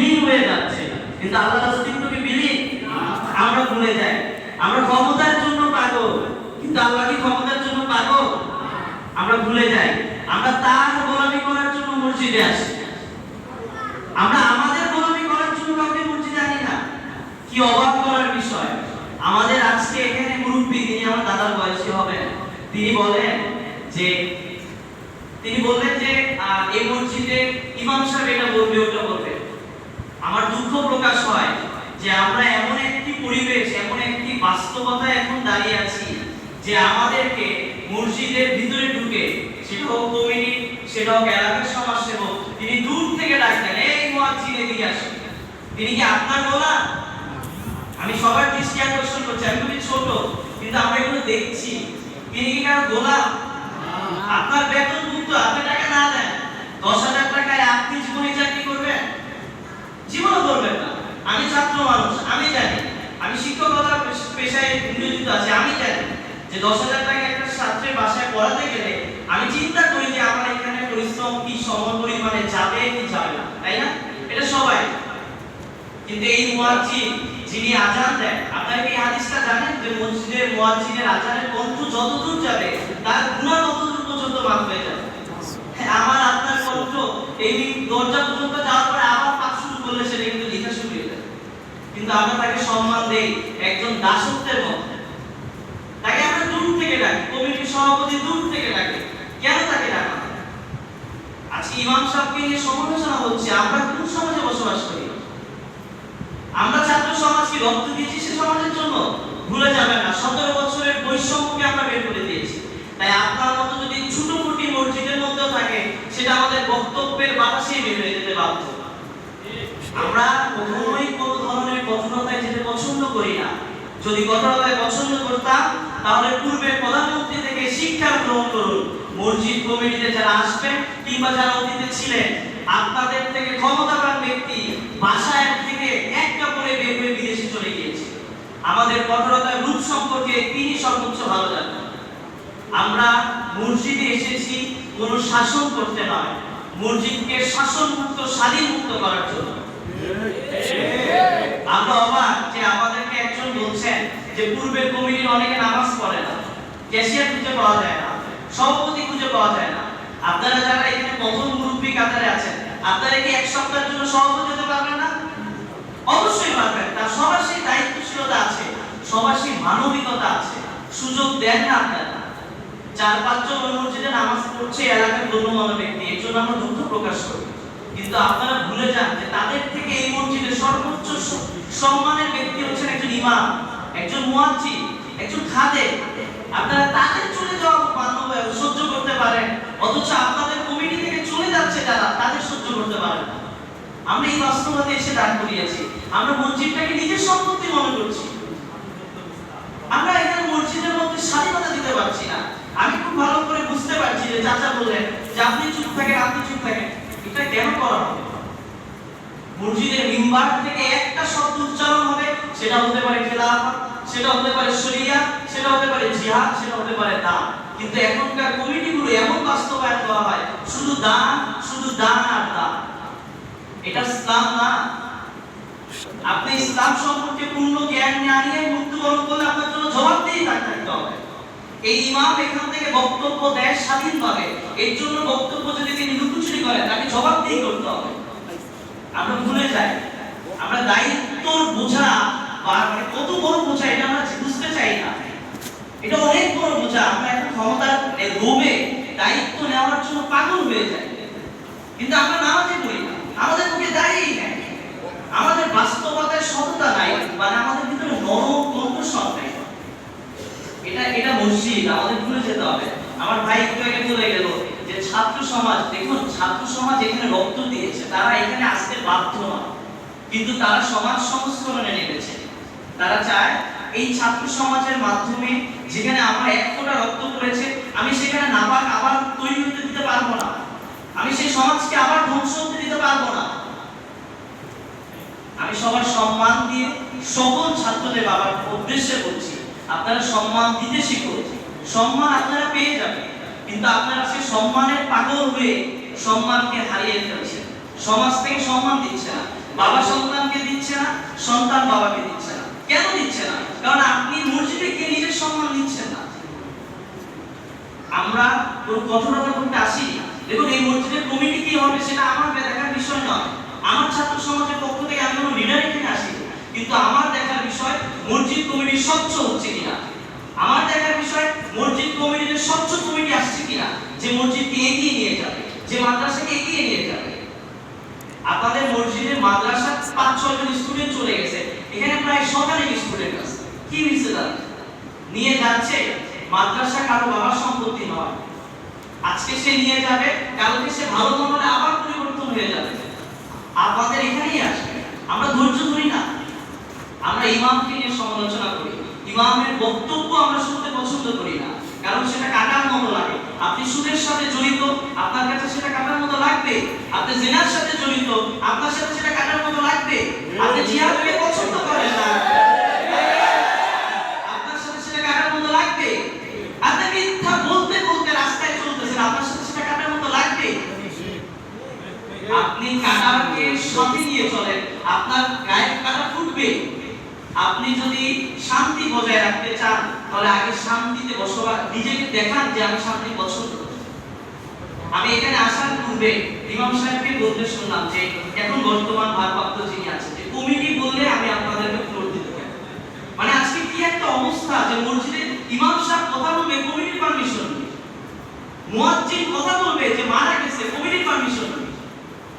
বিলীন হয়ে যাচ্ছে। কিন্তু আল্লাহর অস্তিত্বকে বিলীন। আমরা ভুলে যাই। আমরা ক্ষমতার জন্য পাগল। কিন্তু আল্লাহ কি ক্ষমতার জন্য পাগল? আমরা ভুলে যাই। আমরা তার গোলামি করার জন্য মসজিদে আসি। আমরা আমাদের গোলামি করার জন্য কাউকে মসজিদে আনি না। কি অবাক করার বিষয়। আমাদের আজকে এখানে মুরব্বী, তিনি আমার দাদার বয়সী হবেন তিনি বলেন যে, তিনি বললেন যে এই মসজিদে ইমাম সাহেব এটা বলবে, ওটা বলবে। আমার দুঃখ প্রকাশ হয় যে আমরা এমন একটি পরিবেশ এমন একটি বাস্তবতায় এখন দাঁড়িয়ে আছি যে আমাদেরকে মসজিদের ভিতরে ঢুকে সেটা হোক কমিটি সেটা হোক এলাকার সমাজসেবক তিনি দূর থেকে ডাকতেন এই মুয়াজ্জিন এদিকে আসুন। তিনি কি আপনার বলা? আমি সবার দৃষ্টি আকর্ষণ করছি আমি খুবই ছোট কিন্তু আমরা এগুলো দেখছি। তিনি কি কারও গোলাম আপনার বেতন কিন্তু আপনি টাকা না দেন। দশ হাজার টাকায় আপনি জীবনে চাকরি করবেন? জীবনও করবেন না। আমি ছাত্র মানুষ আমি জানি। আমি শিক্ষকতা পেশায় নিয়োজিত আছি আমি জানি যে দশ হাজার টাকা একটা ছাত্রের বাসায় পড়াতে গেলে আমি চিন্তা করি যে আমার এখানে পরিশ্রম কি সম পরিমাণে যাবে কি যাবে না তাই না? এটা সবাই। কিন্তু এই মুয়াজ্জিন যিনি আজান দেন আপনারা কি হাদিসটা জানেন যে মসজিদের মুয়াজ্জিনের আজানের কণ্ঠ যতদূর যাবে তার গুনাহ ততদূর পর্যন্ত মাফ হয়ে যাবে? হ্যাঁ, আমার আপনার কণ্ঠ এই দরজা পর্যন্ত যাওয়ার পরে আবার পাঠ করলে সেটা কিন্তু লেখা শুরু হয়ে যাবে কিন্তু আমরা তাকে সম্মান দেই একজন দাসত্বের মতো তাকে আমরা দূর থেকে ডাকি, কমিটির সভাপতি দূর থেকে ডাকে। কেন তাকে ডাকা? আজকে ইমাম সাহেবকে নিয়ে সমালোচনা হচ্ছে, আমরা কোন সমাজে বসবাস করি? আমরা ছাত্র সমাজ কি রক্ত দিয়েছি সে সমাজের জন্য? ভুলে যাবে না, সতেরো বছরের বৈষম্যকে আমরা বের করে দিয়েছি। তাই আপনার মতো যদি ছোট মসজিদের মধ্যেও থাকে, সেটা আমাদের বক্তব্যের বাতাসেই বের হয়ে যেতে বাধ্য। আমরা কখনোই কোনো ধরনের কঠোরতায় যেতে পছন্দ করি না। যদি কঠোরতায় পছন্দ করতাম, তাহলে পূর্বের প্রধানমন্ত্রী থেকে শিক্ষা গ্রহণ করুন। মসজিদ কমিটিতে যারা আসবেন কিংবা যারা অতীতে ছিলেন, আপনাদের থেকে ক্ষমতাবান ব্যক্তি বাসায় থেকে এক কাপড়ে বের হয়ে বিদেশে চলে গিয়েছে। আমাদের কঠোরতার রূপ সম্পর্কে তিনি সর্বোচ্চ ভালো জানেন। আমরা মসজিদে এসেছি, কোনো শাসন করতে নয় মসজিদকে শাসন মুক্ত স্বাধীন মুক্ত করার জন্য। আমরা অবাক যে আমাদেরকে একজন বলছেন যে পূর্বের কমিটির অনেকে নামাজ পড়ে না, ক্যাশিয়ার খুঁজে পাওয়া যায় না, সভাপতি খুঁজে পাওয়া যায় না। আপনারা যারা এখানে প্রথম মুরব্বী কাতারে আছেন, আপনারা কি এক সপ্তাহের জন্য সভাপতি হতে পারবেন না? অবশ্যই পারবেন, তার সবার দায়িত্বশীলতা আছে, সবার মানবিকতা আছে। সুযোগ দেন না আপনারা। চার পাঁচজন ওই মসজিদে নামাজ পড়ছে, এলাকার গণ্যমান্য ব্যক্তি, এর জন্য আমরা দুঃখ প্রকাশ করি। কিন্তু আপনারা ভুলে যান যে তাদের থেকে এই মসজিদের সর্বোচ্চ সম্মানের ব্যক্তি হচ্ছেন একজন ইমাম, একজন মুয়াজ্জিন একজন খাদে আপনারা তাদের চলে যাওয়া মান্য সহ্য করতে পারেন, অথচ আপনাদের কমিটি থেকে চলে যাচ্ছে যারা, তাদের সহ্য করতে পারেন আমরা এই বাস্তবতায় এসে দাঁড় করিয়েছি। আমরা মসজিদটাকে নিজের সম্পত্তি মনে করছি। আমরা এখানে মসজিদের মধ্যে স্বাধীনতা দিতে পারছি না। আমি খুব ভালো করে বুঝতে পারছি যে চাচা বললেন যে আপনি চুপ থাকেন, আপনি চুপ থাকেন। এটা কেন করা হবে? মসজিদের মিম্বার থেকে একটা শব্দ উচ্চারণ হবে, সেটা হতে পারে খেলাফত, সেটা হতে পারে শরিয়া, সেটা হতে পারে জিহাদ, সেটা হতে পারে দান। কিন্তু এখনকার কমিটিগুলো এমন বাস্তবায়ন করা হয়, শুধু দান শুধু দান আর দান। এটা ইসলাম না। আপনি ইসলাম সম্পর্কে পূর্ণ জ্ঞান না নিয়ে মৃত্যুবরণ করলে আপনার জন্য জবাবদিহি থাকতে হবে। এই ইমাম এখান থেকে বক্তব্য দেয় স্বাধীনভাবে। এর জন্য বক্তব্য যদি তিনি লুকোচুরি করেন, তাকে জবাবদিহি করতে হবে। আমরা ভুলে যাই। আমরা দায়িত্ব বোঝা বা মানে কত বড় বোঝা, এটা আমরা বুঝতে চাই না। এটা অনেক বড় বোঝা। আমরা এখন ক্ষমতার লোভে দায়িত্ব নেওয়ার জন্য পাগল হয়ে যায় কিন্তু আমরা নামাজে পড়ি না। আমাদের মুখে দাঁড়িয়েই নেই আমাদের বাস্তবতার সততা নাই মানে আমাদের ভিতরে নরম কণ্ঠস্বর নাই এটা এটা মসজিদ আমাদের ভুলে যেতে হবে আমার ভাই একটু আগে বলে গেল যে ছাত্র সমাজ, দেখুন, ছাত্র সমাজ এখানে রক্ত দিয়েছে, তারা এখানে আসতে বাধ্য না কিন্তু তারা সমাজ সংস্করণে নেমেছে। তারা চায় এই ছাত্র সমাজের মাধ্যমে যেখানে আমার এক ফোঁটা রক্ত পড়েছে, আমি সেখানে নাপাক, আবার তৈরি হতে দিতে পারব না। আমি সেই সমাজকে আবার ধ্বংস হতে দিতে পারব না। আমি সবার সম্মান দিয়ে সকল ছাত্রদের বাবার উদ্দেশ্যে বলছি, আপনারা সম্মান দিতে শিখুন। সম্মান আপনারা পেয়ে যাবেন। কিন্তু আপনারা সে সম্মানের পাগল হয়ে সম্মানকে হারিয়ে ফেলছেন সমাজ থেকে সম্মান দিচ্ছে না। বাবা সন্তানকে দিচ্ছে না, সন্তান বাবাকে দিচ্ছে না। কেন দিচ্ছে না? কারণ আপনি মসজিদে গিয়ে নিজের সম্মান দিচ্ছেন না। আমরা কোনো কঠোরতা করতে আসি দেখুন, এই মসজিদের কমিটি কি হবে সেটা আমার দেখার বিষয় নয়। আমার ছাত্র সমাজের পক্ষ থেকে আমি কোনো লিডার এখানে আসি কিন্তু আমার দেখার বিষয় মসজিদ কমিটি স্বচ্ছ হচ্ছে কিনা? আমার দেখার বিষয়, মসজিদ কমিটিতে স্বচ্ছ কমিটি আসছে কিনা? যে মসজিদকে এগিয়ে নিয়ে যাবে, যে মাদ্রাসাকে এগিয়ে নিয়ে যাবে। আপনাদের মসজিদে মাদ্রাসা পাঁচ, ছয় জন স্টুডেন্ট চলে গেছে, এখানে প্রায় শতাধিক স্টুডেন্ট আছে? কি হয়েছে তাদের? নিয়ে যাচ্ছে, মাদ্রাসা কারও বাবার সম্পত্তি নয়। আজকে সে নিয়ে যাবে, কালকে সে ভালো মনে আবার পরিবর্তন হয়ে যাবে। আপনাদের এখানেই আসবে। আমরা ধৈর্য ধরি না। আমরা ইমামকে নিয়ে সমালোচনা করি। ইমামের বক্তব্য আমরা শুনতে পছন্দ করি না। কারণ সেটা কাটার মতো লাগে। আপনি সুদের সাথে জড়িত, আপনার কাছে সেটা কাটার মতো লাগবে। আপনি জেনার সাথে জড়িত, আপনার সাথে সেটা কাটার মতো লাগবে। আপনি জিহাদকে পছন্দ করেন না। আপনার সাথে সেটা কাটার মতো লাগবে। আপনি বলতে বলতে রাস্তায় আপনার সাথে সেটা কাটার মতো আপনি কাটাকে সাথে নিয়ে চলেন। আপনার গায়ে কাটা ফুটবে। আপনি যদি শান্তি বজায় রাখতে চান, তাহলে আগে শান্তিতে বসবাস নিজেকে দেখান যে আমি শান্তি পছন্দ আমি এখানে আসার পূর্বে ইমাম সাহেবকে বলতে শুনলাম যে, এখন বর্তমান ভারপ্রাপ্ত যিনি আছেন, যে কমিটি বললে আমি আপনাদেরকে ফ্লোর দিতে পারি? মানে আজকে কি একটা অবস্থা যে মসজিদে ইমাম সাহেব কথা বলবে, কমিটির পারমিশন মুয়াজ্জিন কথা বলবে যে মারা গেছে, কমিটির পারমিশন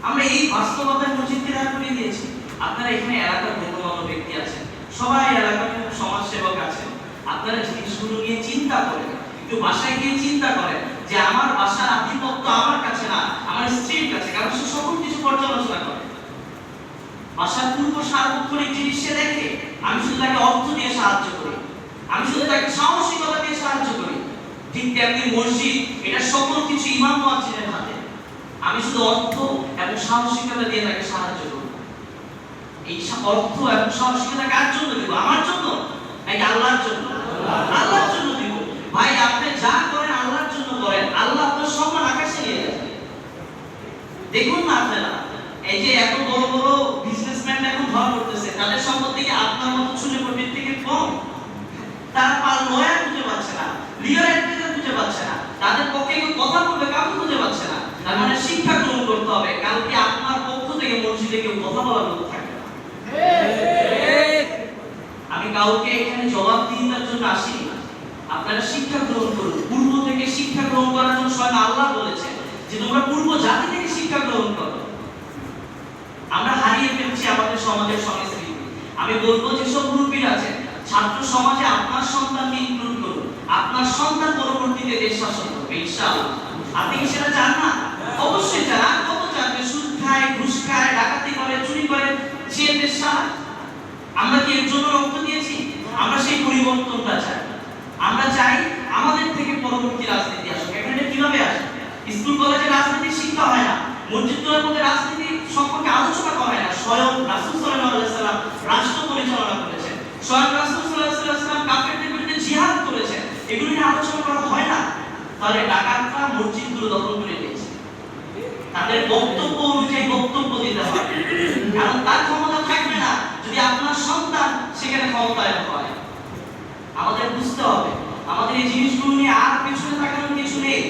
আমরা এই বাস্তবতায় মসজিদকে দাঁড় করিয়ে দিয়েছি। আপনারা এখানে এলাকার গণ্যমান্য ব্যক্তি আছেন সবাই এলাকার সমাজ সেবক আছেন। আপনারা জিনিসগুলো নিয়ে চিন্তা করেন, একটু বাসায় গিয়ে চিন্তা করেন যে আমার বাসার আধিপত্য আমার কাছে না, আমার স্ত্রীর কাছে, কারণ সে সকল কিছু পর্যালোচনা করে। বাসার পূর্ব সার্বক্ষণিক জিনিস সে দেখে, আমি শুধু তাকে অর্থ দিয়ে সাহায্য করি, আমি শুধু তাকে সাহসিকতা দিয়ে সাহায্য করি। ঠিক তেমনি মসজিদ, এটা সকল কিছু ইমাম মুয়াজ্জিনের হাতে। আমি শুধু অর্থ এবং সাহসিকতা দিয়ে তাকে সাহায্য করব এই অর্থ এবং সাহসিকতা কার জন্য দিব? আমার জন্য? নাকি আল্লাহর জন্য? আল্লাহর জন্য দিব। ভাই, আপনি যা করেন আল্লাহর জন্য করেন। আল্লাহ আপনার সম্মান আকাশে নিয়ে যাবে। দেখুন না আপনারা, এই যে এত বড় বড় বিজনেসম্যান এখন ধরা করতেছে, তাদের সম্পত্তি কি আপনার মতো ছোট কোটির থেকে কম। তারা পাল লয়ার খুঁজে পাচ্ছে না লিগাল খুঁজে পাচ্ছে না, তাদের পক্ষে কেউ কথা বলবে, কাউকে খুঁজে পাচ্ছে না। তার মানে শিক্ষা গ্রহণ করতে হবে। কালকে আপনার পক্ষ থেকে মসজিদে কেউ কথা বলার থাকবে না আমি কাউকে এখানে জবাবদিহিতার জন্য আসিনি। আপনারা শিক্ষা গ্রহণ করুন। পূর্ব থেকে শিক্ষা গ্রহণ করার জন্য স্বয়ং আল্লাহ বলেছেন যে তোমরা পূর্ব জাতি থেকে শিক্ষা গ্রহণ করো। আমরা হারিয়ে ফেলছি আমাদের সমাজের সংস্কৃতি। আমি বলব যে সব মুরব্বীরা আছেন, ছাত্র সমাজে আপনার সন্তানকে ইনক্লুড করুন। আপনার সন্তান পরবর্তীতে দেশ শাসন করবে, ইনশাআল্লাহ। আপনি কি সেটা চান না? অবশ্যই চান। কত চান সুদ খায়, ঘুষ খায় ডাকাতি করে চুরি করে সে দেশ চালায় আমরা কি এর জন্য রক্ত দিয়েছি, আমরা সেই পরিবর্তনটা চাই। আমরা চাই আমাদের থেকে পরবর্তী রাজনীতি আসুক। এখানে কীভাবে আসে স্কুল, কলেজে রাজনীতি শিক্ষা হয় না। মসজিদগুলোর মধ্যে রাজনীতি সম্পর্কে আলোচনা করা হয় না। স্বয়ং রাসূল সাল্লাল্লাহু আলাইহি সাল্লাম রাষ্ট্র পরিচালনা করেছেন। স্বয়ং রাসূল সাল্লাল্লাহু কাফেরদের বিরুদ্ধে জিহাদ করেছেন। এগুলো নিয়ে আলোচনা করা হয় না। তাহলে ডাকাতরা মসজিদগুলো দখল করে নিয়েছে। তাদের বক্তব্য অনুযায়ী বক্তব্য দিতে হবে কারণ তার ক্ষমতা থাকবে না। যদি আপনার সন্তান সেখানে ক্ষমতায় হয় আমাদের বুঝতে হবে, আমাদের এই জিনিসগুলো নিয়ে আর পেছনে তাকানোর কিছু নেই।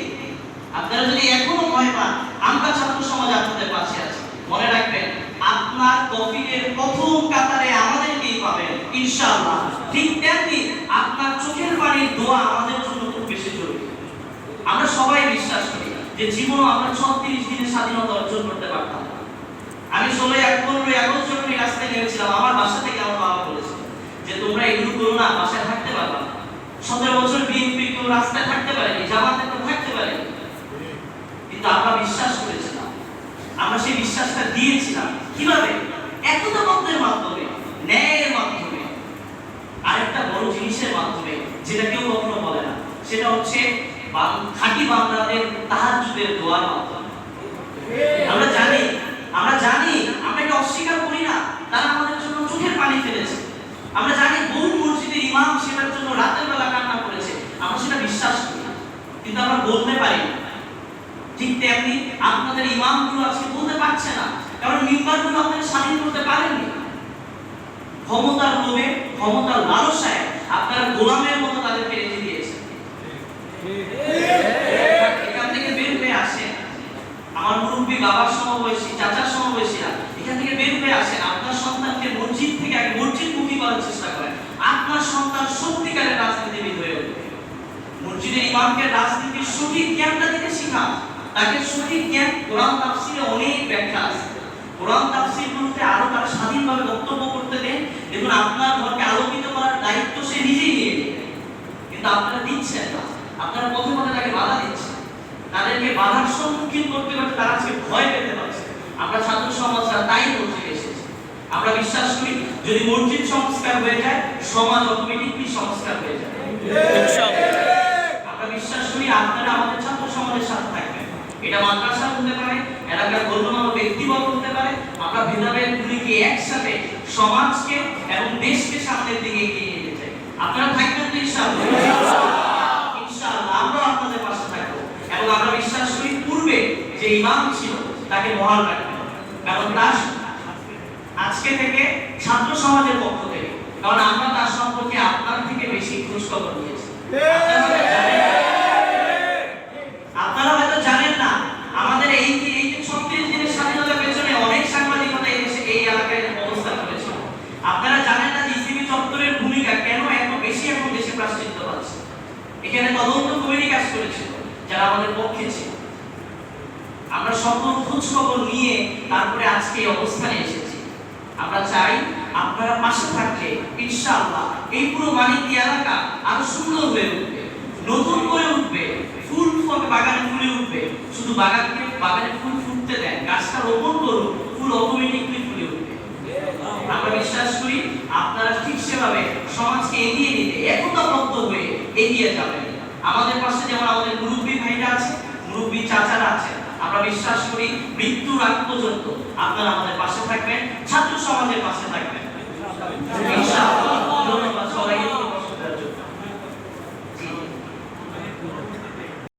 আপনারা যদি এখনও ভয় পান, আমরা ছাত্র সমাজ আপনাদের পাশে আছি। মনে রাখবেন, আপনার কফিনের প্রথম কাতারে আমাদেরকেই পাবেন, ইনশাআল্লাহ। ঠিক তেমনি আপনার চোখের পানির দোয়া আমাদের জন্য খুব বেশি জরুরি। আমরা সবাই বিশ্বাস করি যে জীবনে আমরা ছত্রিশ দিনের স্বাধীনতা অর্জন করতে পারতাম। আমি ষোলোই এক পনেরোই আগস্ট এই রাস্তায় নেমেছিলাম, আমার বাসা থেকে আমার বাবা বলেছিল যে তোমরা এগুলো করো না বাসায় থাকতে পারবা না সতেরো বছর বিএনপি কেউ রাস্তায় থাকতে পারেনি জামাতে কেউ থাকতে পারেনি। কিন্তু আমরা বিশ্বাস করেছিলাম। আমরা সেই বিশ্বাসটা দিয়েছিলাম। কীভাবে? একতাবদ্ধের মাধ্যমে, ন্যায়ের মাধ্যমে। আরেকটা বড় জিনিসের মাধ্যমে, যেটা কেউ কখনো বলে না, সেটা হচ্ছে খাঁটি বাংলাদের তাহাজ্জুদের দোয়ার মাধ্যমে। আমরা জানি আমরা জানি, আমরা এটা অস্বীকার করি না। তারা আমাদের জন্য চোখের পানি ফেলেছে। আমরা জানি বলতে পারি ঠিক তেমনি আপনাদের ইমামগুলো আজকে বলতে পারছে না, কারণ মিম্বারগুলো আপনারা স্বাধীন করতে পারেননি। ক্ষমতার লোভে, ক্ষমতার লালসায় আপনার গোলামের মতো তাদেরকে রেখে দিয়েছে এখান থেকে বের হয়ে আসে আমার মুরব্বী বাবার সমবয়সী, চাচার সমবয়সীরা এখান থেকে বের হয়ে আসে আপনার সন্তানকে মসজিদ থেকে এক মসজিদ মুখী করার চেষ্টা করেন। আপনার সন্তান মসজিদের ইমামকে রাজনীতির সঠিক জ্ঞানটা দিতে শিখান তাকে সঠিক জ্ঞান কোরআন তাফসিরে অনেক ব্যাখ্যা আছে। কোরআন তাফসির বলতে আরও তার স্বাধীনভাবে বক্তব্য করতে দেন দেখুন, আপনার ঘরকে আলোকিত করার দায়িত্ব সে নিজেই নিয়ে কিন্তু আপনারা দিচ্ছেন না। আপনারা পথে পথে তাকে বাধা দিচ্ছেন। তাদেরকে বাধার সম্মুখীন করতে করতে তারা আজকে ভয় পেতে পারছে। আমরা ছাত্র সমাজরা তাই বলতে এসেছি। আমরা বিশ্বাস করি, যদি মসজিদ সংস্কার হয়ে যায়, সমাজ অটোমেটিকলি সংস্কার হয়ে যায় আমরা বিশ্বাস করি আপনারা আমাদের ছাত্র সমাজের সাথে থাকবেন এটা মাদ্রাসা হতে পারে এলাকার গণ্যমান্য ব্যক্তিবর্গ হতে পারে আমরা ভেদাভেদগুলিকে একসাথে সমাজকে এবং দেশকে সামনের দিকে এগিয়ে নিয়ে যেতে চাই। আপনারা থাকবেন তো ইনশাআল্লাহ? ইনশাআল্লাহ আমরা আপনাদের পাশে থাকব। এবং আমরা বিশ্বাস করি পূর্বে যে ইমাম ছিল, তাকে বহাল রাখবেন কারণ তার আজকে থেকে ছাত্র সমাজের পক্ষ থেকে, কারণ আমরা তার সম্পর্কে আপনার থেকে বেশি খোঁজ খবর নিয়েছি আপনারা হয়তো জানেন- আপনারা হয়তো জানেন না আমাদের এই যে এই যে ছত্রিশ দিনের স্বাধীনতার পেছনে অনেক সাংবাদিকতা এই দেশে এই এলাকায় অবস্থান করেছিল আপনারা জানেন না যে ইসিবি চত্বরের ভূমিকা কেন এত বেশি এখন দেশে প্রাশ্চিত্য পাচ্ছে এখানে তদন্ত কমিটি কাজ করেছিল, যারা আমাদের পক্ষে ছিল। আমরা সকল খোঁজ খবর নিয়ে তারপরে আজকে এই অবস্থানে এসেছি। আমরা চাই আপনারা পাশে থাকলে ইনশাআল্লাহ এই পুরো মানিকী এলাকা আরও সুন্দর হয়ে উঠবে। নতুন করে উঠবে, ফুল ফল বাগানে ফুলে উঠবে। শুধু বাগানকে বাগানে ফুল ফুটতে দেন গাছটা রোপণ করুন, ফুল অটোমেটিকলি ফুলে উঠবে আমরা বিশ্বাস করি আপনারা ঠিক সেভাবে সমাজকে এগিয়ে নিতে একতাবদ্ধ হয়ে এগিয়ে যাবেন আমাদের পাশে যেমন আমাদের মুরব্বী ভাইরা আছে, মুরব্বী চাচারা আছে, আমরা বিশ্বাস করি মৃত্যুর আগ পর্যন্ত আপনারা আমাদের পাশে থাকবেন, ছাত্র সমাজের পাশে থাকবেন।